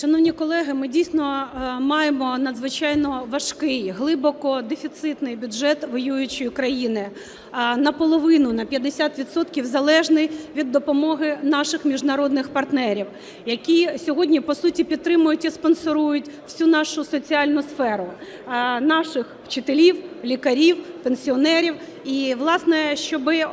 Шановні колеги, ми дійсно е, маємо надзвичайно важкий, глибоко дефіцитний бюджет воюючої країни, а наполовину, на 50% залежний від допомоги наших міжнародних партнерів, які сьогодні по суті підтримують і спонсорують всю нашу соціальну сферу, наших вчителів, лікарів, пенсіонерів. І, власне, щоби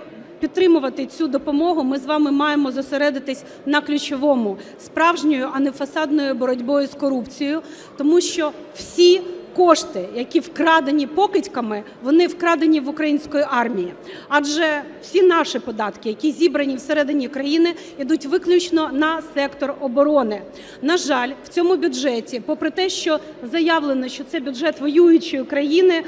підтримувати цю допомогу, ми з вами маємо зосередитись на ключовому справжньою, а не фасадною боротьбою з корупцією, тому що всі кошти, які вкрадені покидьками, вони вкрадені в української армії. Адже всі наші податки, які зібрані всередині країни, йдуть виключно на сектор оборони. На жаль, в цьому бюджеті, попри те, що заявлено, що це бюджет воюючої країни,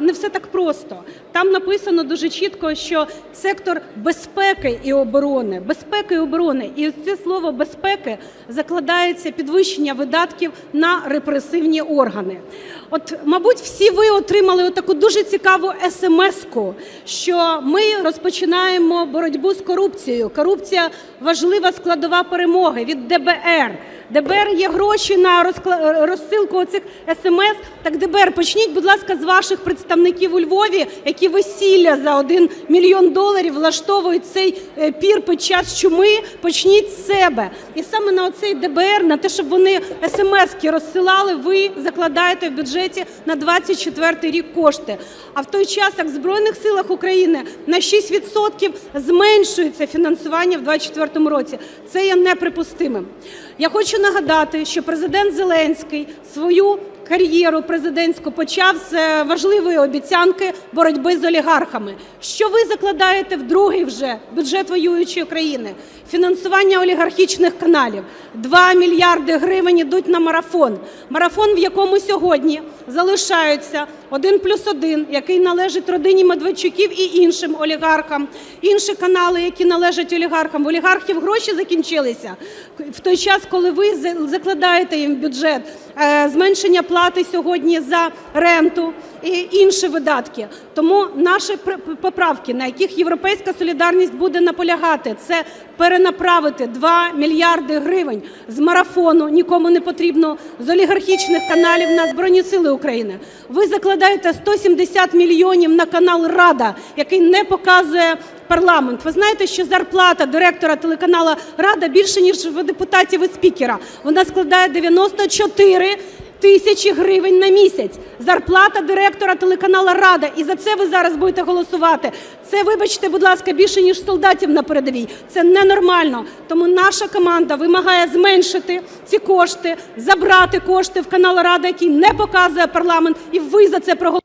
не все так просто. Там написано дуже чітко, що сектор безпеки і оборони, безпеки і оборони, і це слово безпеки закладається підвищення видатків на репресивні органи. От, мабуть, всі ви отримали таку дуже цікаву смс-ку, що ми розпочинаємо боротьбу з корупцією. Корупція важлива складова перемоги від ДБР. ДБР є гроші на розсилку цих смс. Так ДБР, почніть, будь ласка, з ваших представників у Львові, які весілля за 1 мільйон доларів влаштовують цей е, пір під час чуми. Почніть з себе. І саме на оцей ДБР, на те, щоб вони смски розсилали, ви закладаєте бюджеті на 24 рік кошти. А в той час, як в Збройних силах України на 6% зменшується фінансування в 2024 році, це є неприпустимим. Я хочу нагадати, що президент Зеленський свою кар'єру президентську почав з е, важливої обіцянки боротьби з олігархами. Що ви закладаєте в другий вже бюджет воюючої країни? Фінансування олігархічних каналів. 2 мільярди гривень ідуть на марафон. Марафон, в якому сьогодні залишаються один плюс один, який належить родині Медведчуків і іншим олігархам, інші канали, які належать олігархам. В олігархів гроші закінчилися в той час, коли ви закладаєте їм в бюджет е, зменшення плати сьогодні за ренту і інші видатки. Тому наші поправки, на яких "Європейська солідарність" буде наполягати, це перенаправити 2 мільярди гривень з марафону, нікому не потрібно, з олігархічних каналів на Збройні Сили України. Ви закладаєте 170 мільйонів на канал "Рада", який не показує парламент. Ви знаєте, що зарплата директора телеканалу "Рада" більше, ніж в депутатів і спікера. Вона складає 94 тисячі гривень на місяць. Зарплата директора телеканалу "Рада". І за це ви зараз будете голосувати. Це, вибачте, будь ласка, більше, ніж солдатів на передовій. Це ненормально. Тому наша команда вимагає зменшити ці кошти, забрати кошти в канал "Рада", який не показує парламент, і ви за це проголосуєте.